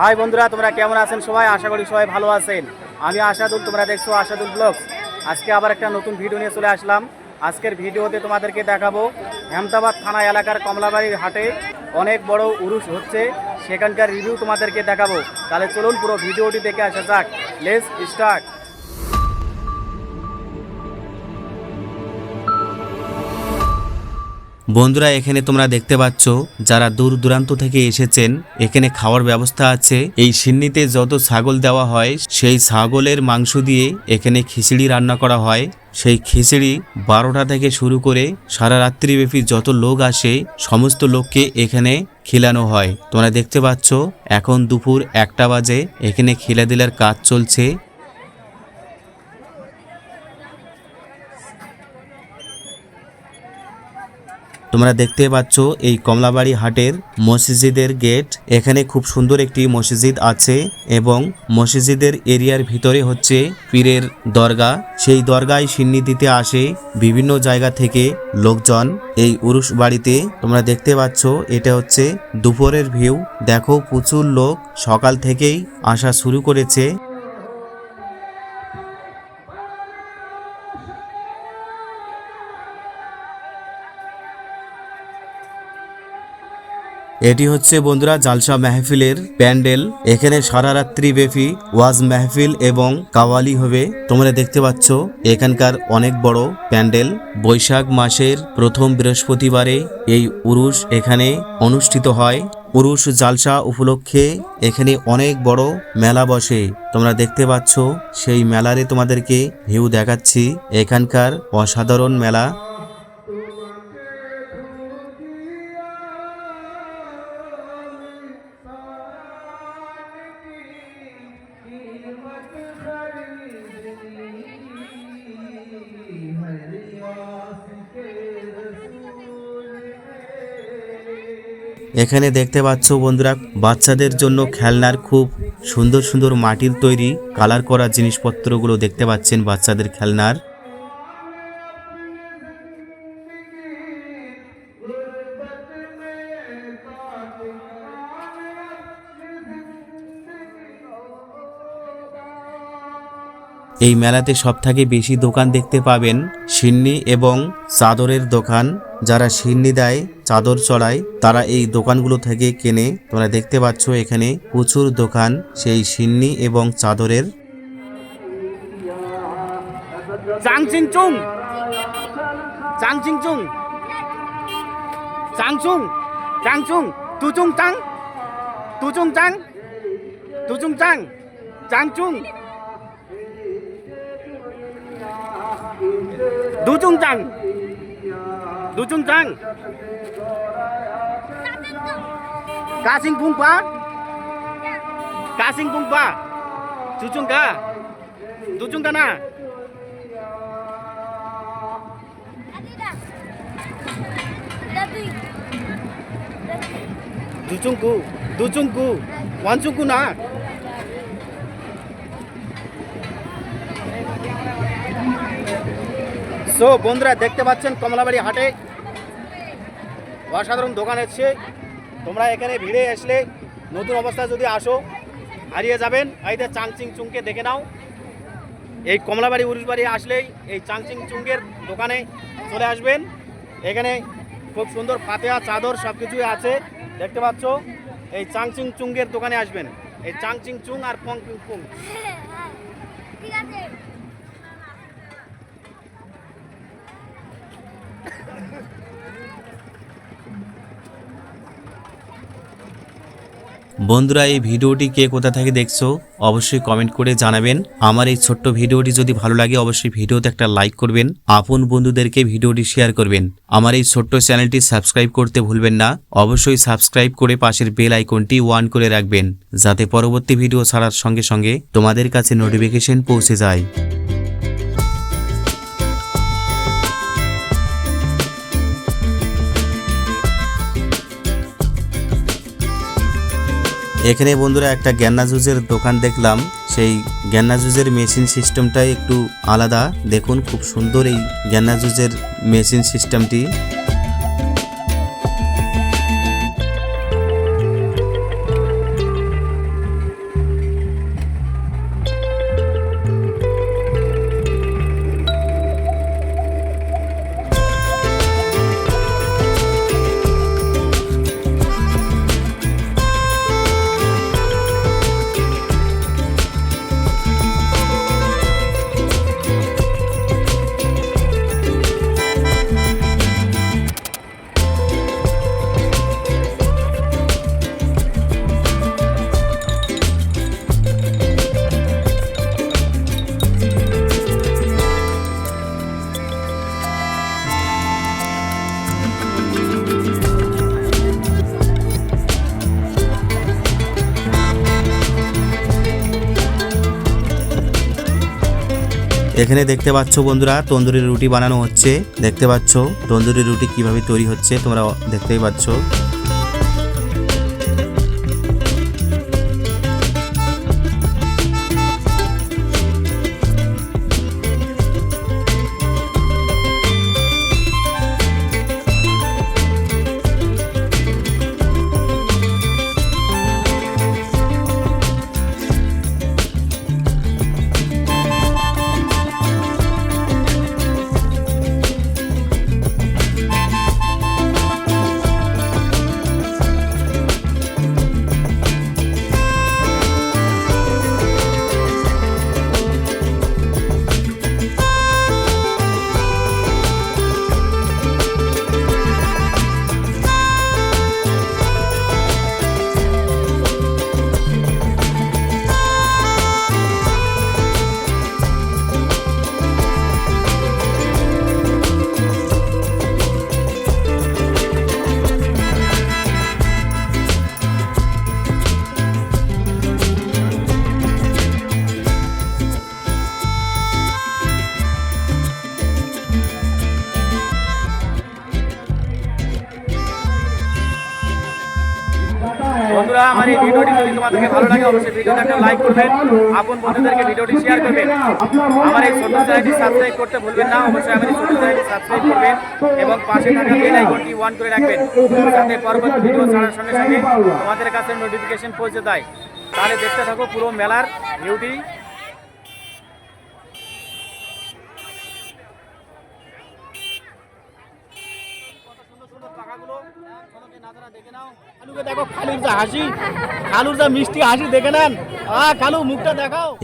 High বন্ধুরা, তোমরা কেমন আছেন সবাই? আশা করি সবাই ভালো আছেন। আমি আশাদুল, তোমরা দেখছ আশাদুল ব্লগস। আজকে আবার একটা নতুন ভিডিও নিয়ে চলে আসলাম। আজকের ভিডিওতে তোমাদেরকে দেখাবো হেমদাবাদ থানা এলাকার কমলাবাড়ির হাটে অনেক বড় উরুষ হচ্ছে। সেখানকার রিভিউ তোমাদেরকে দেখাবো। তাহলে চলুন পুরো ভিডিওটি দেখে আসা যাক। লেস স্টার্ট বন্ধুরা, এখানে তোমরা দেখতে পাচ্ছ, যারা দূর দূরান্ত থেকে এসেছেন, এখানে খাওয়ার ব্যবস্থা আছে। এই সিন্নিতে যত ছাগল দেওয়া হয়, সেই ছাগলের মাংস দিয়ে এখানে খিচড়ি রান্না করা হয়। সেই খিচড়ি বারোটা থেকে শুরু করে সারা রাত্রিব্যাপী যত লোক আসে, সমস্ত লোককে এখানে খিলানো হয়। তোমরা দেখতে পাচ্ছ, এখন দুপুর একটা বাজে, এখানে খিলা দিলার কাজ চলছে। তোমরা দেখতে পাচ্ছ এই কমলাবাড়ি হাটের মসজিদের গেট। এখানে খুব সুন্দর একটি মসজিদ আছে এবং মসজিদের এরিয়ার ভিতরে হচ্ছে পীরের দরগা। সেই দরগায় সিন্নি দিতে আসে বিভিন্ন জায়গা থেকে লোকজন। এই উরুষ বাড়িতে তোমরা দেখতে পাচ্ছ এটা হচ্ছে দুপুরের ভিউ। দেখো প্রচুর লোক সকাল থেকেই আসা শুরু করেছে। এটি হচ্ছে বন্ধুরা জালসা মেহফিলের প্যান্ডেল। এখানে সারা রাত্রি ব্যাপী ওয়াজ মেহফিল এবং কাওয়ালি হবে। তোমরা দেখতে পাচ্ছ, এখানকার অনেক বড় প্যান্ডেল। বৈশাখ মাসের প্রথম বৃহস্পতিবারে এই উরুষ এখানে অনুষ্ঠিত হয়। পুরুষ জালসা উপলক্ষে এখানে অনেক বড় মেলা বসে। তোমরা দেখতে পাচ্ছ, সেই মেলারে তোমাদেরকে ভিউ দেখাচ্ছি। এখানকার অসাধারণ মেলা। এখানে দেখতে পাচ্ছ বন্ধুরা, বাচ্চাদের জন্য খেলনার খুব সুন্দর সুন্দর মাটির তৈরি কালার করা জিনিসপত্রগুলো দেখতে পাচ্ছেন বাচ্চাদের খেলনার। এই মেলাতে সবথেকে বেশি দোকান দেখতে পাবেন সিন্নি এবং চাদরের দোকান। যারা সিন্নি দেয়, চাদর চড়ায়, তারা এই দোকানগুলো থেকে কেনে তোমরা দেখতে পাচ্ছ এখানে প্রচুর দোকান সেই সিন্নি এবং চাদরের। চাংচিং চুং চাংচিং চুং চাংচুং চাংচুং তুচুং চাং তুচুং চাং তুচুং চাং চাংচুং 노중장. 노중장. 가싱붕과? 가싱붕과. 주중가. 노중가나? 노중구. 노중구. 완중구나. সো বন্ধুরা দেখতে পাচ্ছেন কমলাবাড়ি হাটে অসাধারণ দোকান এসছে। তোমরা এখানে ভিড়ে আসলে নতুন অবস্থায় যদি আসো, হারিয়ে যাবেন। এইটা চাংচিং চুংকে দেখে নাও। এই কমলাবাড়ি উরুষবাড়ি আসলেই এই চাংচিং চুঙ্গের দোকানে চলে আসবেন। এখানে খুব সুন্দর ফাতেয়া চাদর সব কিছুই আছে। দেখতে পাচ্ছ, এই চাংচিং চুঙ্গের দোকানে আসবেন। এই চাংচিং চুং আর পং পিং বন্ধুরা, এই ভিডিওটি কে কোথা থেকে দেখছ অবশ্যই কমেন্ট করে জানাবেন। আমার এই ছোট্ট ভিডিওটি যদি ভালো লাগে, অবশ্যই ভিডিওতে একটা লাইক করবেন, আপন বন্ধুদেরকে ভিডিওটি শেয়ার করবেন। আমার এই ছোট্ট চ্যানেলটি সাবস্ক্রাইব করতে ভুলবেন না, অবশ্যই সাবস্ক্রাইব করে পাশের বেল আইকনটি ওয়ান করে রাখবেন, যাতে পরবর্তী ভিডিও ছাড়ার সঙ্গে সঙ্গে তোমাদের কাছে নোটিফিকেশন পৌঁছে যায়। এখানে বন্ধুরা একটা গ্যান্না জুসের দোকান দেখলাম। সেই গ্যান্না জুসের মেশিন সিস্টেমটাই একটু আলাদা। দেখুন, খুব সুন্দর এই গ্যান্না জুসের মেশিন সিস্টেমটি। এখানে দেখতে পাচ্ছ বন্ধুরা, তন্দুরি রুটি বানানো হচ্ছে। দেখতে পাচ্ছ, তন্দুরি রুটি কীভাবে তৈরি হচ্ছে, তোমরা দেখতেই পাচ্ছ। বন্ধুরা, আমার এই ভিডিওটি যদি তোমাদেরকে ভালো লাগে, অবশ্যই ভিডিওটা একটা লাইক করবেন। আপন বন্ধুদেরকে ভিডিওটি শেয়ার করবেন। আমার এই ছোট চ্যানেলটি সাবস্ক্রাইব করতে ভুলবেন না। অবশ্যই আমার এই ছোট চ্যানেলটি সাবস্ক্রাইব করবেন এবং পাশে থাকা বেল আইকনটি অন করে রাখবেন। যাতে পরবর্তী ভিডিও ছাড়ার সঙ্গে সঙ্গে তোমাদের কাছে নোটিফিকেশন পৌঁছে দেয় তাহলে দেখতে থাকো পুরো মেলার ভিউটি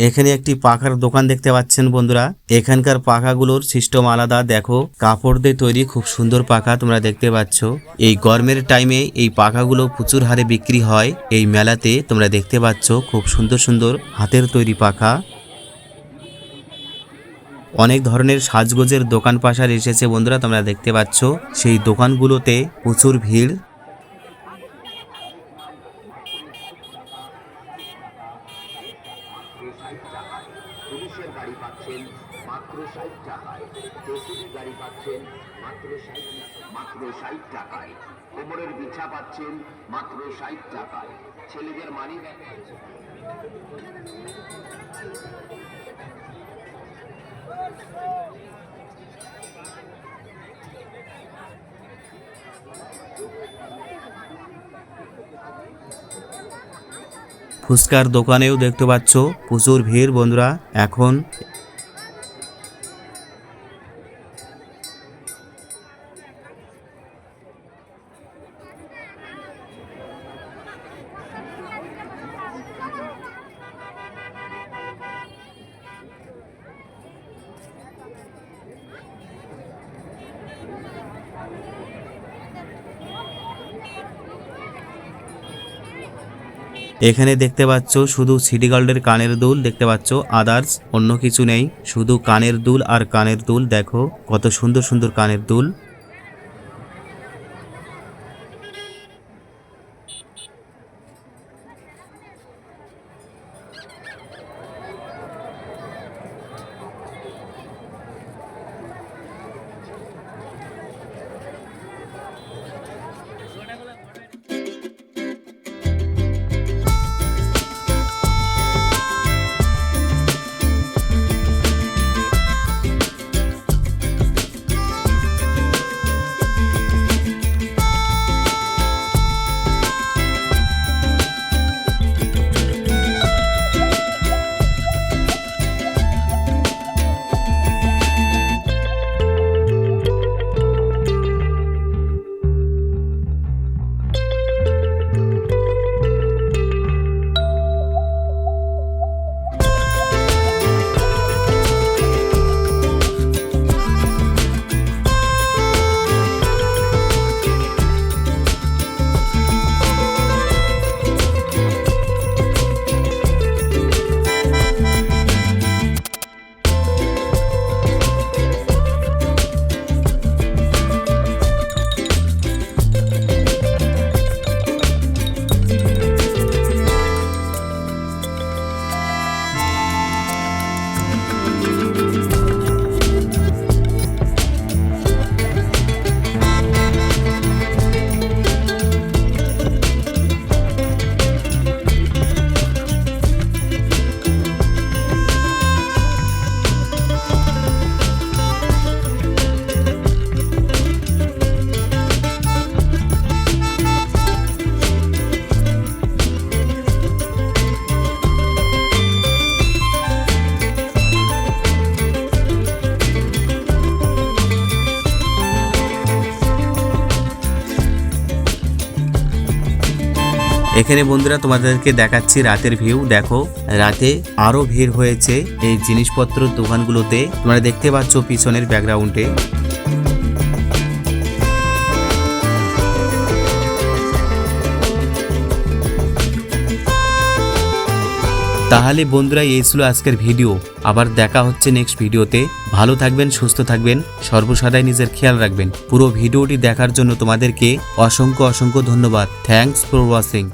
এখানে একটি পাখার দোকান দেখতে পাচ্ছেন বন্ধুরা। এখানকার পাখাগুলোর সিস্টেম আলাদা। দেখো, কাপড় দিয়ে তৈরি খুব সুন্দর পাখা তোমরা দেখতে পাচ্ছ। এই গরমের টাইমে এই পাখাগুলো প্রচুর হারে বিক্রি হয়। এই মেলাতে তোমরা দেখতে পাচ্ছ খুব সুন্দর সুন্দর হাতের তৈরি পাখা। অনেক ধরনের সাজগোজের দোকান পাশার এসেছে বন্ধুরা, তোমরা দেখতে পাচ্ছ। সেই দোকানগুলোতে প্রচুর ভিড় পুলিশের গাড়ি পাচ্ছেন মাত্র ষাট টাকায়। জেসিবি গাড়ি পাচ্ছেন, মাত্র ষাট মাত্র ষাট টাকায়। কোমরের বিছা পাচ্ছেন, মাত্র ষাট টাকায়। ছেলেদের মানি ফুচকার দোকানেও দেখতে পাচ্ছ প্রচুর ভিড় বন্ধুরা। এখন এখানে দেখতে পাচ্ছ শুধু সিটি গোল্ডের কানের দুল, দেখতে পাচ্ছ আদার্স অন্য কিছু নেই। শুধু কানের দুল আর কানের দুল, দেখো কত সুন্দর সুন্দর কানের দুল। এখানে বন্ধুরা তোমাদেরকে দেখাচ্ছি রাতের ভিউ। দেখো, রাতে আরও ভিড় হয়েছে এই জিনিসপত্র দোকানগুলোতে। তোমরা দেখতে পাচ্ছ পিছনের ব্যাকগ্রাউন্ডে তাহলে বন্ধুরা, এই ছিল আজকের ভিডিও। আবার দেখা হচ্ছে নেক্সট ভিডিওতে। ভালো থাকবেন, সুস্থ থাকবেন, সর্বসদাই নিজের খেয়াল রাখবেন। পুরো ভিডিওটি দেখার জন্য তোমাদেরকে অসংখ্য অসংখ্য ধন্যবাদ। Thanks for watching